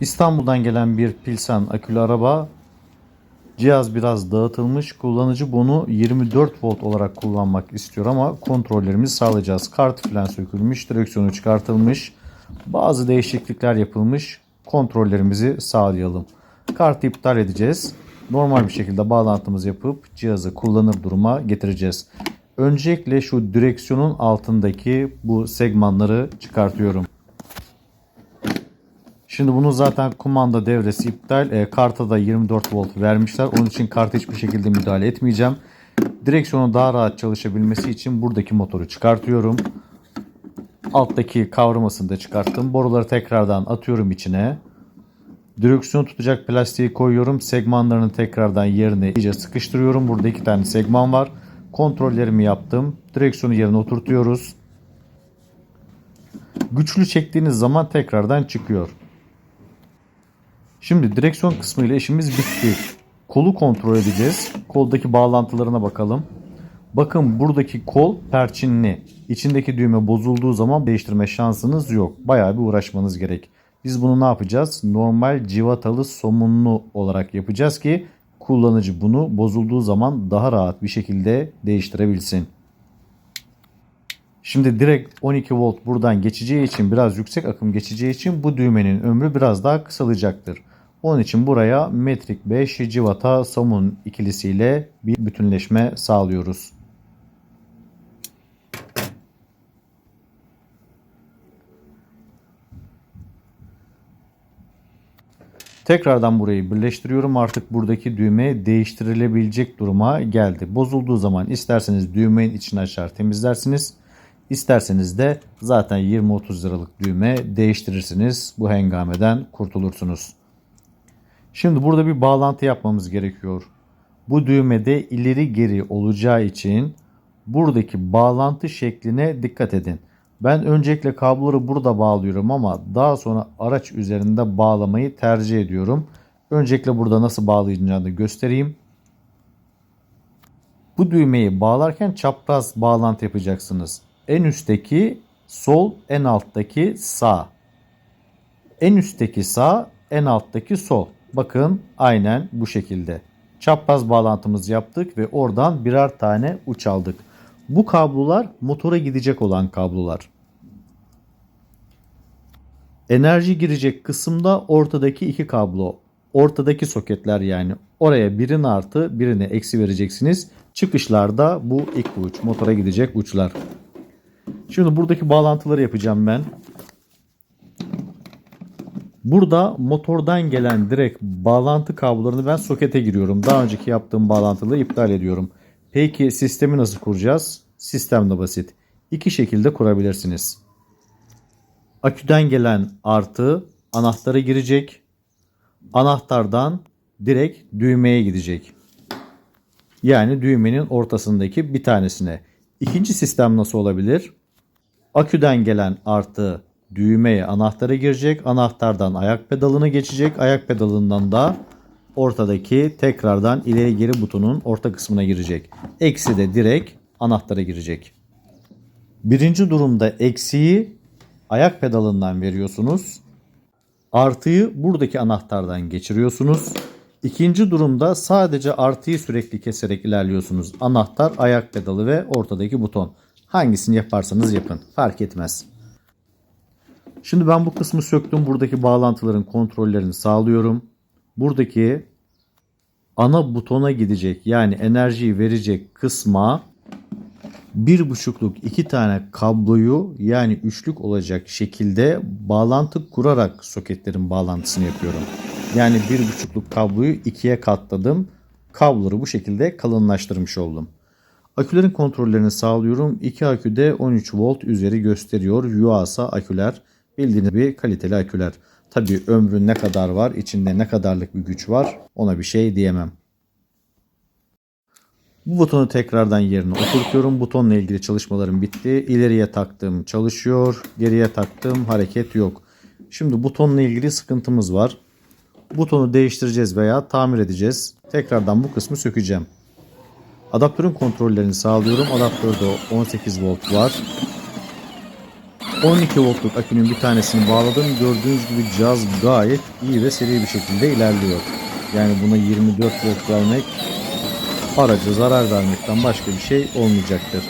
İstanbul'dan gelen bir Pilsen akülü araba. Cihaz biraz dağıtılmış. Kullanıcı bunu 24 volt olarak kullanmak istiyor ama kontrollerimizi sağlayacağız. Kart falan sökülmüş, direksiyonu çıkartılmış. Bazı değişiklikler yapılmış. Kontrollerimizi sağlayalım. Kartı iptal edeceğiz. Normal bir şekilde bağlantımızı yapıp cihazı kullanır duruma getireceğiz. Öncelikle şu direksiyonun altındaki bu segmanları çıkartıyorum. Şimdi bunu zaten kumanda devresi iptal. E, karta da 24 volt vermişler. Onun için karta hiçbir şekilde müdahale etmeyeceğim. Direksiyonun daha rahat çalışabilmesi için buradaki motoru çıkartıyorum. Alttaki kavramasını da çıkarttım. Boruları tekrardan atıyorum içine. Direksiyonu tutacak plastiği koyuyorum. Segmanlarını tekrardan yerine iyice sıkıştırıyorum. Burada iki tane segman var. Kontrollerimi yaptım. Direksiyonu yerine oturtuyoruz. Güçlü çektiğiniz zaman tekrardan çıkıyor. Şimdi direksiyon kısmı ile işimiz bitti. Kolu kontrol edeceğiz. Koldaki bağlantılarına bakalım. Bakın buradaki kol perçinli. İçindeki düğme bozulduğu zaman değiştirme şansınız yok. Bayağı bir uğraşmanız gerek. Biz bunu ne yapacağız? Normal civatalı somunlu olarak yapacağız ki kullanıcı bunu bozulduğu zaman daha rahat bir şekilde değiştirebilsin. Şimdi direkt 12 volt buradan geçeceği için biraz yüksek akım geçeceği için bu düğmenin ömrü biraz daha kısalacaktır. Onun için buraya metrik 5 civata somun ikilisiyle bir bütünleşme sağlıyoruz. Tekrardan burayı birleştiriyorum. Artık buradaki düğme değiştirilebilecek duruma geldi. Bozulduğu zaman isterseniz düğmenin içini açar temizlersiniz. İsterseniz de zaten 20-30 liralık düğme değiştirirsiniz. Bu hengameden kurtulursunuz. Şimdi burada bir bağlantı yapmamız gerekiyor. Bu düğmede ileri geri olacağı için buradaki bağlantı şekline dikkat edin. Ben öncelikle kabloları burada bağlıyorum ama daha sonra araç üzerinde bağlamayı tercih ediyorum. Öncelikle burada nasıl bağlayacağını göstereyim. Bu düğmeyi bağlarken çapraz bağlantı yapacaksınız. En üstteki sol, en alttaki sağ. En üstteki sağ, en alttaki sol. Bakın aynen bu şekilde. Çapraz bağlantımızı yaptık ve oradan birer tane uç aldık. Bu kablolar motora gidecek olan kablolar. Enerji girecek kısımda ortadaki iki kablo. Ortadaki soketler yani. Oraya birini artı birini eksi vereceksiniz. Çıkışlarda bu iki uç. Motora gidecek uçlar. Şimdi buradaki bağlantıları yapacağım ben. Burada motordan gelen direkt bağlantı kablolarını ben sokete giriyorum. Daha önceki yaptığım bağlantıları iptal ediyorum. Peki sistemi nasıl kuracağız? Sistem de basit. İki şekilde kurabilirsiniz. Aküden gelen artı anahtara girecek. Anahtardan direkt düğmeye gidecek. Yani düğmenin ortasındaki bir tanesine. İkinci sistem nasıl olabilir? Aküden gelen artı düğmeye anahtara girecek. Anahtardan ayak pedalına geçecek. Ayak pedalından da ortadaki tekrardan ileri geri butonun orta kısmına girecek. Eksi de direkt anahtara girecek. Birinci durumda eksiği ayak pedalından veriyorsunuz. Artıyı buradaki anahtardan geçiriyorsunuz. İkinci durumda sadece artıyı sürekli keserek ilerliyorsunuz. Anahtar, ayak pedalı ve ortadaki buton. Hangisini yaparsanız yapın. Fark etmez. Şimdi ben bu kısmı söktüm. Buradaki bağlantıların kontrollerini sağlıyorum. Buradaki ana butona gidecek yani enerjiyi verecek kısma bir buçukluk iki tane kabloyu yani üçlük olacak şekilde bağlantı kurarak soketlerin bağlantısını yapıyorum. Yani bir buçukluk kabloyu ikiye katladım. Kabloları bu şekilde kalınlaştırmış oldum. Akülerin kontrollerini sağlıyorum. İki akü de 13 volt üzeri gösteriyor. Yuasa aküler. Bildiğiniz bir kaliteli aküler. Tabi ömrü ne kadar var, içinde ne kadarlık bir güç var ona bir şey diyemem. Bu butonu tekrardan yerine oturtuyorum. Butonla ilgili çalışmalarım bitti. İleriye taktım çalışıyor. Geriye taktım hareket yok. Şimdi butonla ilgili sıkıntımız var. Butonu değiştireceğiz veya tamir edeceğiz. Tekrardan bu kısmı sökeceğim. Adaptörün kontrollerini sağlıyorum. Adaptörde 18 volt var. 12 voltluk akünün bir tanesini bağladım. Gördüğünüz gibi cihaz gayet iyi ve seri bir şekilde ilerliyor. Yani buna 24 volt vermek araca zarar vermekten başka bir şey olmayacaktır.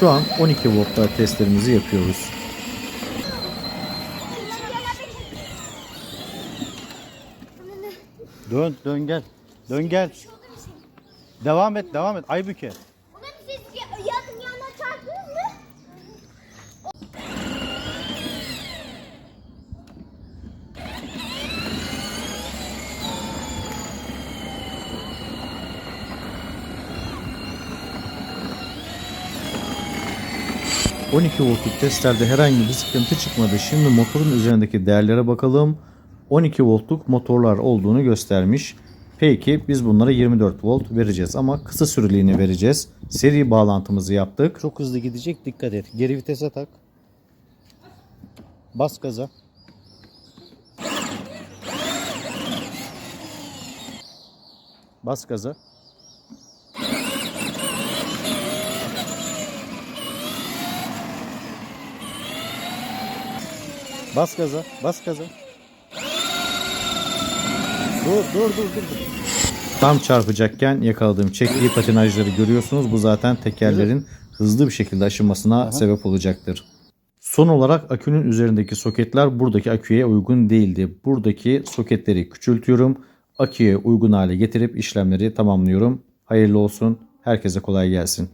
Şu an 12 voltta testlerimizi yapıyoruz. Dön, dön gel. Dön gel. Devam et, devam et. Aybüke. Çarptınız mı? Cık, 12 voltluk testlerde herhangi bir sıkıntı çıkmadı. Şimdi motorun üzerindeki değerlere bakalım. 12 voltluk motorlar olduğunu göstermiş. Peki biz bunlara 24 volt vereceğiz ama kısa süreliğine vereceğiz. Seri bağlantımızı yaptık. Çok hızlı gidecek. Dikkat et. Geri vitese tak. Bas gaza. Bas gaza. Bas gaza. Bas gaza. Dur dur dur dur. Tam çarpacakken yakaladığım çektiği patinajları görüyorsunuz. Bu zaten tekerlerin hızlı bir şekilde aşınmasına sebep olacaktır. Son olarak akünün üzerindeki soketler buradaki aküye uygun değildi. Buradaki soketleri küçültüyorum. Aküye uygun hale getirip işlemleri tamamlıyorum. Hayırlı olsun. Herkese kolay gelsin.